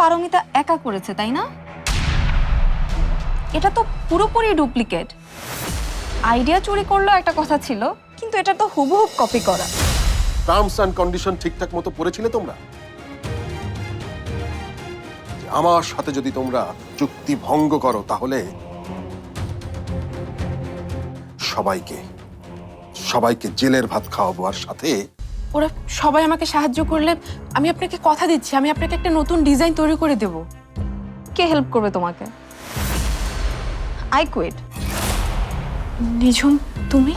পারমিতা একা করেছে, তাই না? এটা তো পুরোপুরি ডুপ্লিকেট। আইডিয়া চুরি করলেও একটা কথা ছিল, কিন্তু এটা তো হুবহু কপি করা। টার্মস অ্যান্ড কন্ডিশন ঠিকঠাক মতো পড়েছিলে তোমরা? আমার সাথে যদি তোমরা চুক্তি ভঙ্গ করো, তাহলে সবাইকে সবাইকে জেলের ভাত খাওয়াবো, আর সাথে ওরা সবাই আমাকে সাহায্য করলে আমি আপনাকে কথা দিচ্ছি আমি আপনাকে একটা নতুন ডিজাইন তৈরি করে দেব। কে হেল্প করবে তোমাকে? I quit. নিঝুম তুমি?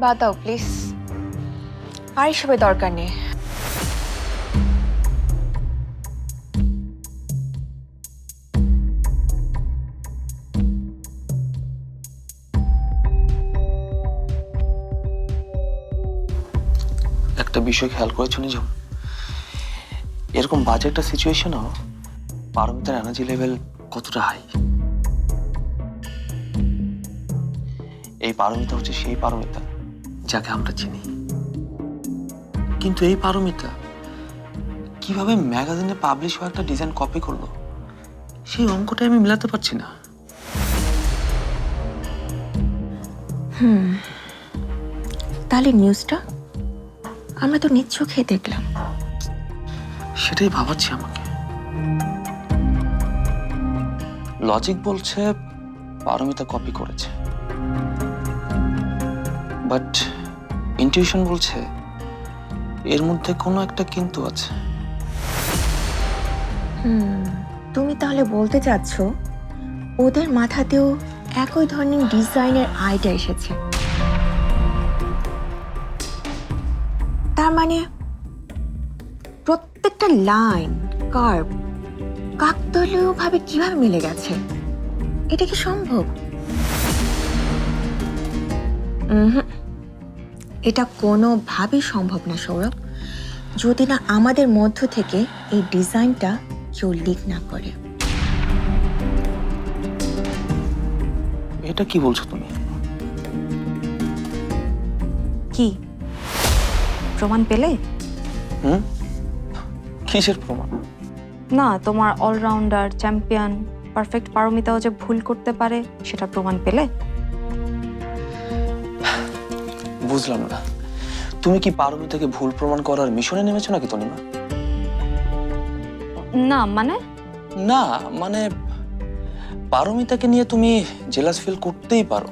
বাদ দাও প্লিজ। আর হিসেবে দরকার নেই। একটা বিষয় খেয়াল করেছ নিজম এরকম বাজে একটা সিচুয়েশনও পারমিতার এনার্জি লেভেল কতটা হাই এই পারমিতা হচ্ছে সেই পারমিতা যাকে আমরা চিনি। কিন্তু এই পারমিতা কীভাবে ম্যাগাজিনে পাবলিশ হওয়া একটা ডিজাইন কপি করল, সেই অঙ্কটা আমি মেলাতে পারছি না। তাহলে নিউজটা আমরা তো নিজ চোখে দেখলাম। সেটাই ভাবাচ্ছি আমাকে। লজিক বলছে পারমিতা কপি করেছে। বাট ইনটিউশন বলছে এর মধ্যে কোনো একটা কিন্তু আছে। হুম তুমি তাহলে বলতে চাচ্ছ ওদের মাথাতেও একই ধরনের ডিজাইনের আইডিয়া এসেছে। মানে প্রত্যেকটা লাইন কার্ভ কাকতলীয় ভাবে কীভাবে মিলে গেছে? এটা কি সম্ভব? এটা কোনোভাবেই সম্ভব না সৌরভ। যদি না আমাদের মধ্য থেকে এই ডিজাইনটা কেউ লিক না করে। এটা কি বলছো তুমি? কি? প্রমাণ পেলে? হুম? কিসের প্রমাণ? না তোমার অলরাউন্ডার চ্যাম্পিয়ন পারফেক্ট পারমিতাও যে ভুল করতে পারে সেটা প্রমাণ পেলে? বুঝলাম না। তুমি কি পারমিতাকে ভুল প্রমাণ করার মিশনে নেমেছো নাকি তনিমা? না মানে? না মানে পারমিতাকে নিয়ে তুমি জেলাস ফিল করতেই পারো।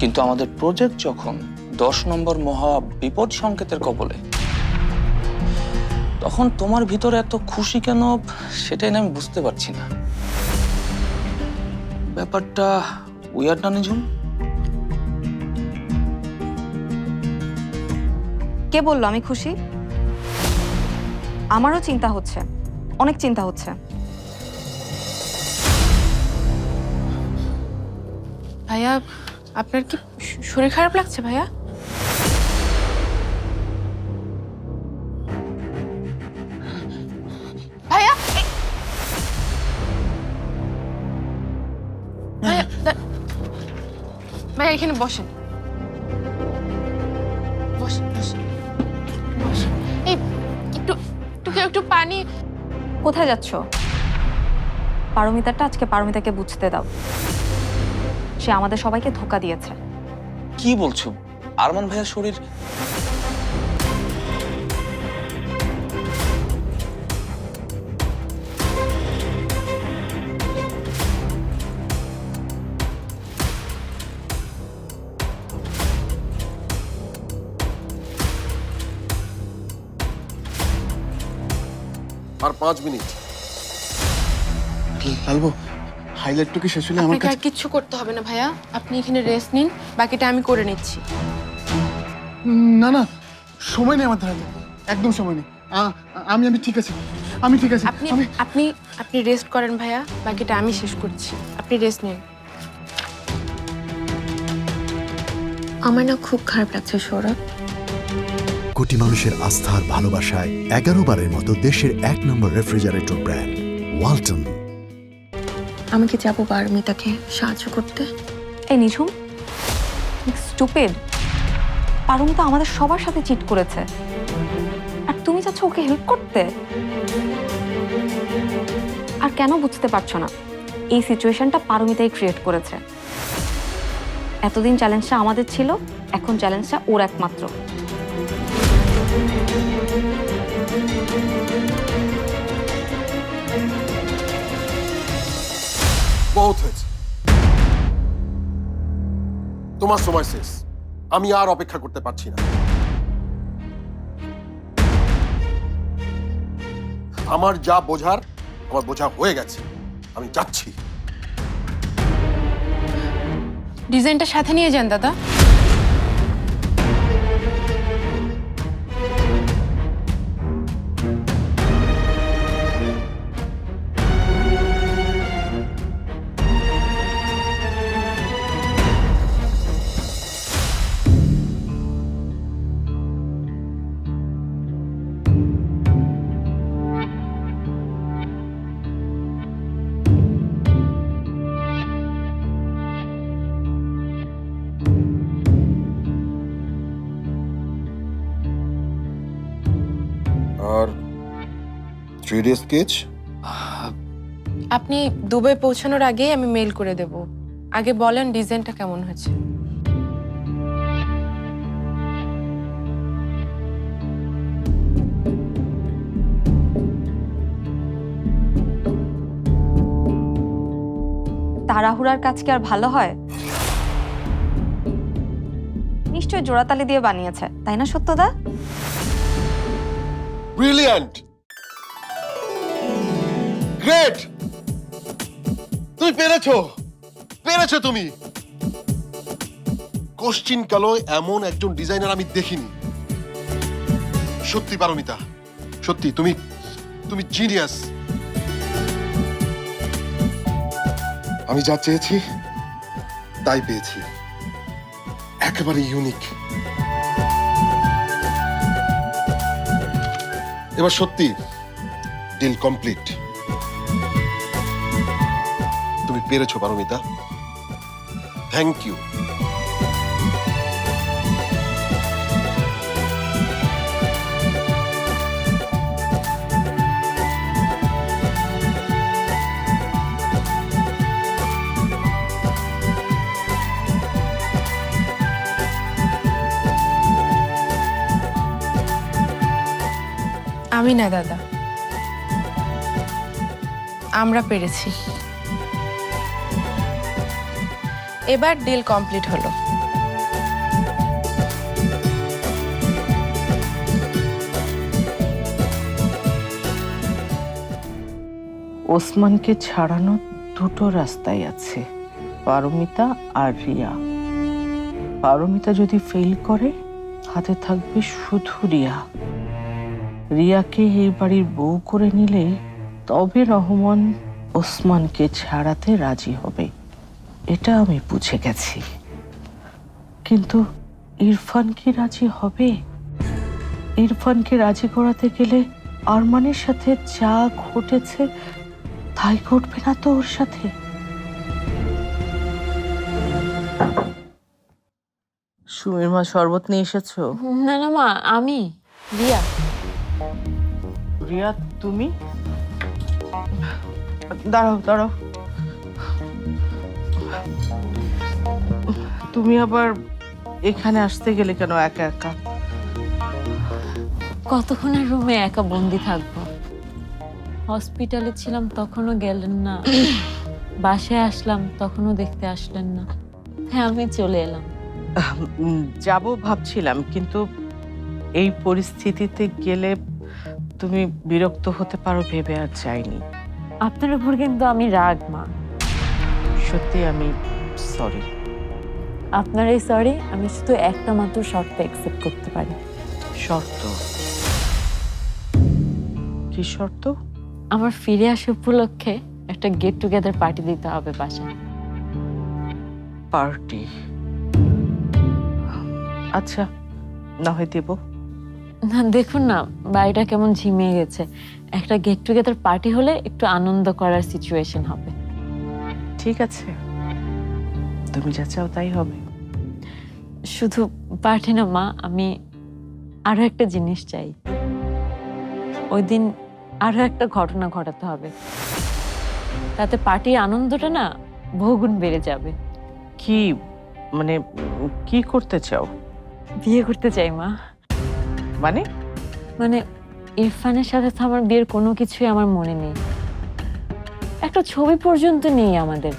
কিন্তু আমাদের প্রজেক্ট যখন দশ নম্বর মহা বিপদ সংকেতের কবলে। তখন তোমার ভিতরে এত খুশি কেন সেটাই না আমি বুঝতে পারছি না। ব্যাপারটা উইয়ার না নিঝুম? কে বলল আমি খুশি? আমারও চিন্তা হচ্ছে অনেক চিন্তা হচ্ছে। ভাইয়া আপনার কি শরীর খারাপ লাগছে ভাইয়া? এখানে বসেন। বসেন বসেন বসেন। এই একটু একটু কেউ একটু পানি কোথায় যাচ্ছ? পারমিতাটা আজকে পারমিতাকে বুঝতে দাও। সে আমাদের সবাইকে ধোকা দিয়েছে। কি বলছো? আরমান ভাইয়ার শরীর পাঁচ মিনিট। লালবো হাইলাইটটা কি শেষ হলে আমার আপনাকে কাছে আর কিচ্ছু করতে হবে না ভাইয়া। আপনি এখানে রেস্ট নিন বাকিটা আমি করে নিচ্ছি। না না সময় নেই আমার ধারে। একদম সময় নেই। আ- আমি আমি ঠিক আছি। আমি ঠিক আছি। আপনি আমি আপনি আপনি রেস্ট করেন ভাইয়া বাকিটা আমি শেষ করছি। আপনি রেস্ট নিন। আমার না খুব খারাপ লাগছে সৌরভ। কোটি মানুষের আস্থার ভালোবাসায় এগারো বারের মতো দেশের এক নম্বর রেফ্রিজারেটর ব্র্যান্ড ওয়ালটন। আমি কি যাব পারমিতাকে সাহায্য করতে। এই নিঝুম স্টুপিড পারমিতা আমাদের সবার সাথে চিট করেছে। আর তুমি চাচ্ছ ওকে হেল্প করতে? আর কেন বুঝতে পারছ না? এই সিচুয়েশনটা পারমিতাই ক্রিয়েট করেছে। এতদিন চ্যালেঞ্জটা আমাদের ছিল এখন চ্যালেঞ্জটা ওর একমাত্র। বহুত হয়েছে। তোমার সময় শেষ। আমি আর অপেক্ষা করতে পারছি না। আমার যা বোঝার, আমার বোঝা হয়ে গেছে। আমি যাচ্ছি। ডিজাইনটা সাথে নিয়ে যান, দাদা। থ্রি ডি স্কেচ আপনি দুবাই পৌঁছানোর আগেই আমি মেল করে দেব। আগে বলেন ডিজাইনটা কেমন হয়েছে। তাড়াহুড়ার কাজ কি আর ভালো হয়? নিশ্চয়ই জোড়াতালি দিয়ে বানিয়েছে তাই না সত্যদা? ব্রিলিয়ান্ট গ্রেট তুমি পেরেছ। পেরেছ তুমি। কোশ্চিন কালো, এমন একজন ডিজাইনার আমি দেখিনি। সত্যি পারমিতা, সত্যি, তুমি তুমি জিনিয়াস আমি যা চেয়েছি, তাই পেয়েছি। একেবারে ইউনিক এবার সত্যি ডিল কমপ্লিট পেরেছ পারমিতা। থ্যাংক ইউ আমি না দাদা। আমরা পেরেছি। এবার ডিল কমপ্লিট হলো। ওসমানকে ছাড়ানো দুটো রাস্তাই আছে, পারমিতা আর রিয়া। পারমিতা যদি ফেল করে, হাতে থাকবে শুধু রিয়া। রিয়াকে এই বাড়ির বউ করে নিলে তবে রহমান ওসমানকে ছাড়াতে রাজি হবে। এটা আমি বুঝে গেছি। কিন্তু ইরফান কি রাজি হবে? ইরফানকে রাজি করাতে গেলে আরমানের সাথে যা ঘটেছে তাই ঘটবে না তো ওর সাথে? সুমির মা শরবত নিয়ে এসেছ? না না মা আমি রিয়া। রিয়া তুমি? দাঁড়াও দাঁড়াও। তুমি আবার এখানে আসতে গেলে কেন একা একা? কতক্ষণ আর রুমে একা বন্দি থাকব? হসপিটালে ছিলাম তখনও গেলেন না। বাসায় আসলাম তখনও দেখতে আসলেন না। হ্যাঁ আমি চলে এলাম। যাব ভাবছিলাম কিন্তু এই পরিস্থিতিতে গেলে তুমি বিরক্ত হতে পারো ভেবে আর চাইনি আপনার উপর কিন্তু আমি রাগ মা। সত্যি আমি সরি আপনার এই সরি আমি শুধু একটা মাত্র শর্ত অ্যাকসেপ্ট করতে পারি। শর্ত? কি শর্ত? আমার ফিরে আসা উপলক্ষে একটা গেট টুগেদার পার্টি দিতে হবে বাসায়। পার্টি আচ্ছা না হয় দেব। না দেখুন না বাড়িটা কেমন ঝিমিয়ে গেছে। একটা গেট টুগেদার পার্টি হলে একটু আনন্দ করার সিচুয়েশন হবে। ঠিক আছে। তুমি যা চাও তাই হবে। শুধু পার্টি না মা আমি আরও একটা জিনিস চাই। ওই দিন আরও একটা ঘটনা ঘটাতে হবে। তাতে পার্টির আনন্দটা না বহুগুণ বেড়ে যাবে। কি মানে কি করতে চাও? বিয়ে করতে চাই মা। মানে? মানে ইরফানের সাথে তো আমার বিয়ের কোনো কিছুই আমার মনে নেই। একটা ছবি পর্যন্ত নেই আমাদের।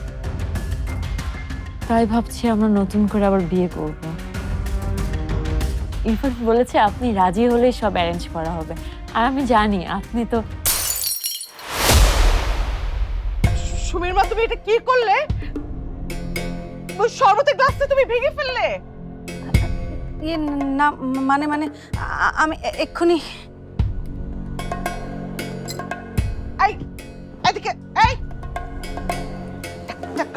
তাই ভাবছি আমরা নতুন করে আবার বিয়ে করব। ইরফান বলেছে আপনি রাজি হলেই সব অ্যারেঞ্জ করা হবে। আর আমি জানি আপনি তো সুমির মা তুমি এটা কি করলে? ওই শরবতের গ্লাসটা তুমি ভেঙে ফেললে? ইয়ে না মানে মানে আমি এক্ষুনি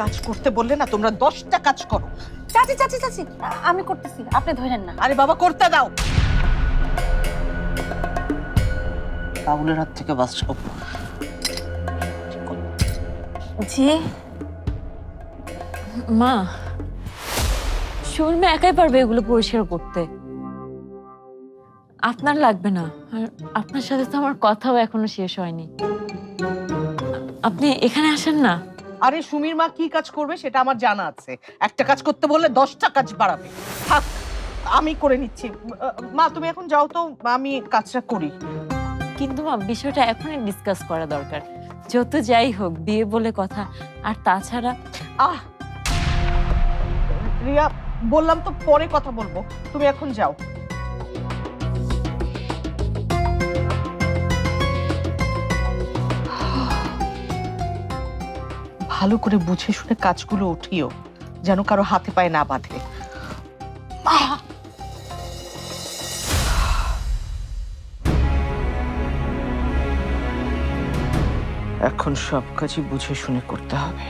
কাজ করতে বললে না তোমরা দশটা কাজ করো। চাচি চাচি চাচি আমি করতেছি আপনি ধরেন না। আরে বাবা করতে দাও। বাবুলের হাত থেকে বাস জি। মা শর্মা একাই পারবে এগুলো পরিষ্কার করতে। আপনার লাগবে না আর আপনার সাথে তো আমার কথাও এখনও শেষ হয়নি। আপনি এখানে আসেন না। আরে সুমির মা কি কাজ করবে সেটা আমার জানা আছে। একটা কাজ করতে বললে দশটা কাজ বাড়াবে। থাক আমি করে নিচ্ছি। মা তুমি এখন যাও তো আমি কাজটা করি। কিন্তু মা বিষয়টা এখনই ডিসকাস করা দরকার। যত যাই হোক বিয়ে বলে কথা আর তাছাড়া আহ! রিয়া বললাম তো পরে কথা বলব। তুমি এখন যাও। ভালো করে বুঝে শুনে কাজগুলো উঠিও, যেন কারও হাতে পায়ে না বাঁধে। এখন সব কাজই বুঝে শুনে করতে হবে।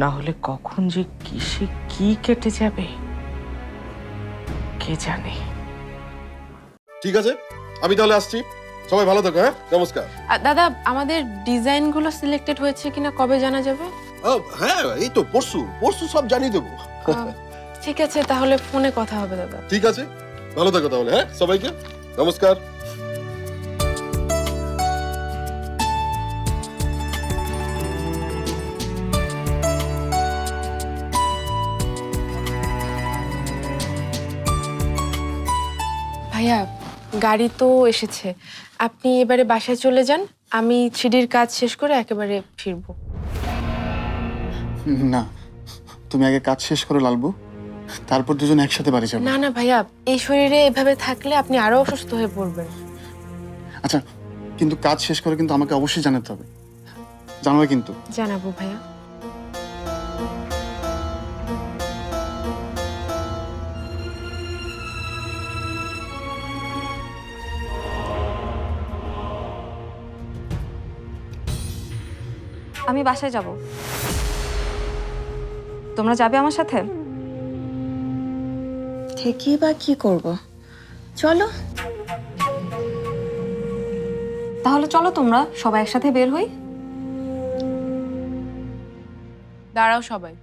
না হলে কখন যে কিসে কি কেটে যাবে, কে জানে। ঠিক আছে, আমি তাহলে আসছি। সবাই ভালো থাকো হ্যাঁ? নমস্কার। দাদা আমাদের ডিজাইনগুলো সিলেক্টেড হয়েছে কিনা কবে জানা যাবে? হ্যাঁ এই তো পরশু পরশু সব জানিয়ে দেবো। ঠিক আছে তাহলে ফোনে কথা হবে দাদা। ঠিক আছে ভালো থাকো তাহলে হ্যাঁ সবাইকে। নমস্কার। গাড়ি তো এসেছে। আপনি এবারে বাসায় চলে যান আমি থ্রিডির কাজ শেষ করে একেবারে ফিরবো। না তুমি আগে কাজ শেষ করে লালবু তারপর দুজন একসাথে বাড়ি যাব। না না ভাইয়া এই শরীরে এভাবে থাকলে আপনি আরও অসুস্থ হয়ে পড়বেন। আচ্ছা কিন্তু কাজ শেষ করে কিন্তু আমাকে অবশ্যই জানাতে হবে। জানাবে কিন্তু। জানাব ভাইয়া। আমি বাসায় যাব। তোমরা যাবে আমার সাথে? থেকেই বা কি করব? চলো। তাহলে চলো তোমরা সবাই একসাথে বের হই। দাঁড়াও সবাই।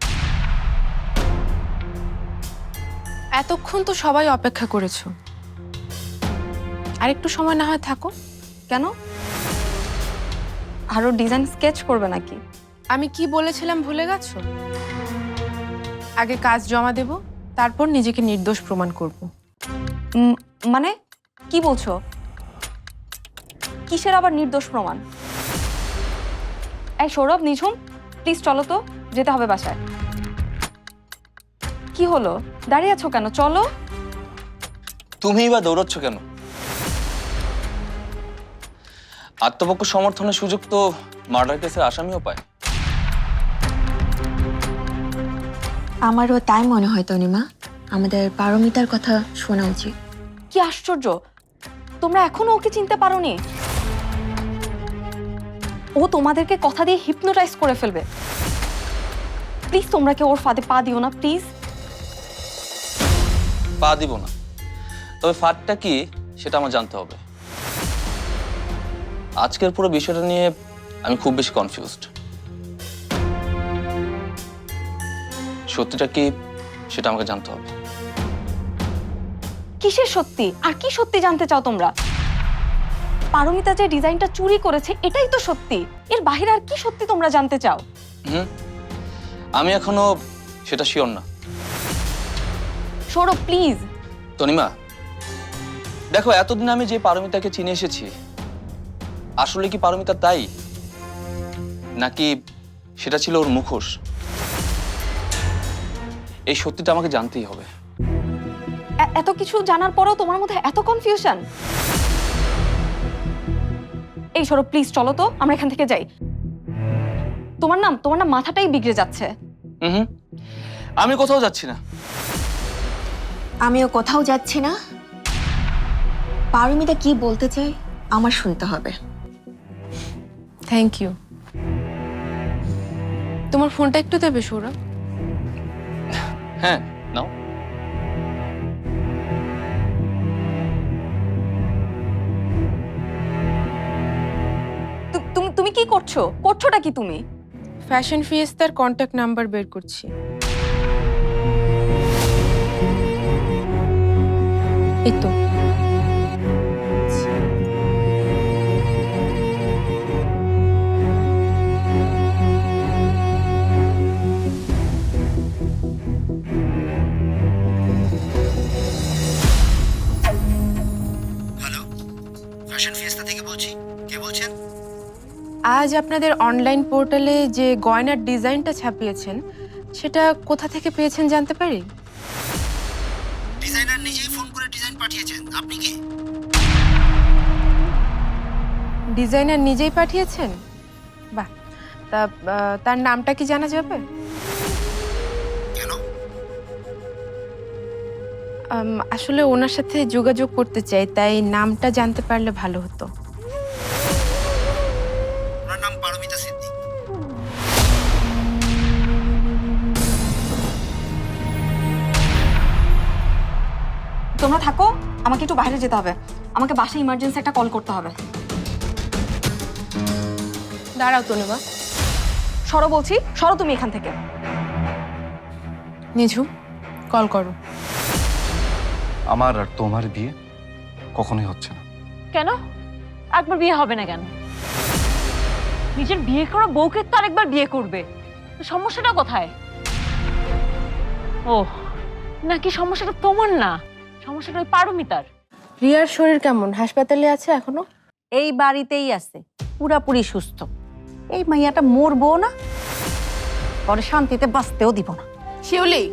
এতক্ষণ তো সবাই অপেক্ষা করেছ। আর একটু সময় না হয় থাকো। কেন? আরও ডিজাইন স্কেচ করবে নাকি? আমি কি বলেছিলাম ভুলে গেছো? আগে কাজ জমা দেব তারপর নিজেকে নির্দোষ প্রমাণ করব। মানে? কি বলছো? কিসের আবার নির্দোষ প্রমাণ? এই সৌরভ নিঝুম প্লিজ চলো তো যেতে হবে বাসায়। কি হলো? দাঁড়িয়ে আছো কেন? চলো। তুমিই বা দৌড়চ্ছ কেন? আত্মপক্ষ সমর্থনের সুযোগ তো মার্ডার কেসের আসামিও পায়। আমারও তাই মনে হয় তনিমা। আমাদের পারমিতার কথা শোনা উচিত। কি আশ্চর্য! তোমরা এখনও ওকে চিনতে পারোনি? ও তোমাদেরকে কথা দিয়ে হিপনোটাইজ করে ফেলবে। প্লিজ তোমরা কি ওর ফাঁদে পা দিও না প্লিজ পা দিব না। তবে ফাঁদটা কি সেটা আমার জানতে হবে। আজকের পুরো বিষয়টা নিয়ে আমি খুব বেশি কনফিউজড সত্যিটা কি সেটা আমাকে জানতে হবে। কিসের সত্যি? আর কি সত্যি জানতে চাও তোমরা? পারমিতা যে ডিজাইনটা চুরি করেছে এটাই তো সত্যি। এর বাহিরে আর কি সত্যি তোমরা জানতে চাও? হুম। আমি এখনও সেটা শিওর না। সৌরভ প্লিজ তনিমা দেখো এতদিন আমি যে পারমিতাকে চিনে এসেছি আসলে কি পারমিতা তাই? নাকি সেটা ছিল ওর মুখোশ? এই সত্যিটা আমাকে জানতেই হবে। এত কিছু জানার পরেও তোমার মধ্যে এত কনফিউশন এই সৌরভ প্লিজ চলো তো আমরা এখান থেকে যাই। তোমার নাম তোমার নাম মাথাটাই বিগড়ে যাচ্ছে। হুম আমি কোথাও যাচ্ছি না। আমিও কোথাও যাচ্ছি না। পারমিতা কি বলতে চাই আমার শুনতে হবে। থ্যাংক ইউ তোমার ফোনটা একটু দেবে সৌরভ? হ্যাঁ নাও। তু- তুমি তুমি কি করছ? করছোটা কি তুমি? ফ্যাশন ফিয়েস্তার কন্ট্যাক্ট নাম্বার বের করছি। এই তো। আজ আপনাদের অনলাইন পোর্টালে যে গয়নার ডিজাইনটা ছাপিয়েছেন সেটা কোথা থেকে পেয়েছেন জানতে পারি? ডিজাইনার নিজেই ফোন করে ডিজাইন পাঠিয়েছেন। আপনি কি? ডিজাইনার নিজেই পাঠিয়েছেন? বাহ তা আহ, তার নামটা কি জানা যাবে? কেন? আম, আসলে ওনার সাথে যোগাযোগ করতে চাই তাই নামটা জানতে পারলে ভালো হতো। তোমরা থাকো আমাকে একটু বাইরে যেতে হবে। আমাকে বাসায় ইমার্জেন্সি একটা কল করতে হবে। দাঁড়াও তনুবা সরো বলছি সরো তুমি এখান থেকে। নিঝু কল করো। আমার আর তোমার বিয়ে কখনোই হচ্ছে না। কেন? একবার বিয়ে হবে না কেন? নিজের বিয়ে করা বউকে তো আরেকবার বিয়ে করবে। সমস্যাটা কোথায়? ও নাকি সমস্যাটা তোমার না? সমস্যাটা ওই পারমিতার। রিয়ার শরীর কেমন? হাসপাতালে আছে এখনও? এই বাড়িতেই আছে। পুরাপুরি সুস্থ। এই মাইয়াটা মরবো না। পরে শান্তিতে বাঁচতেও দিব না। শিউলি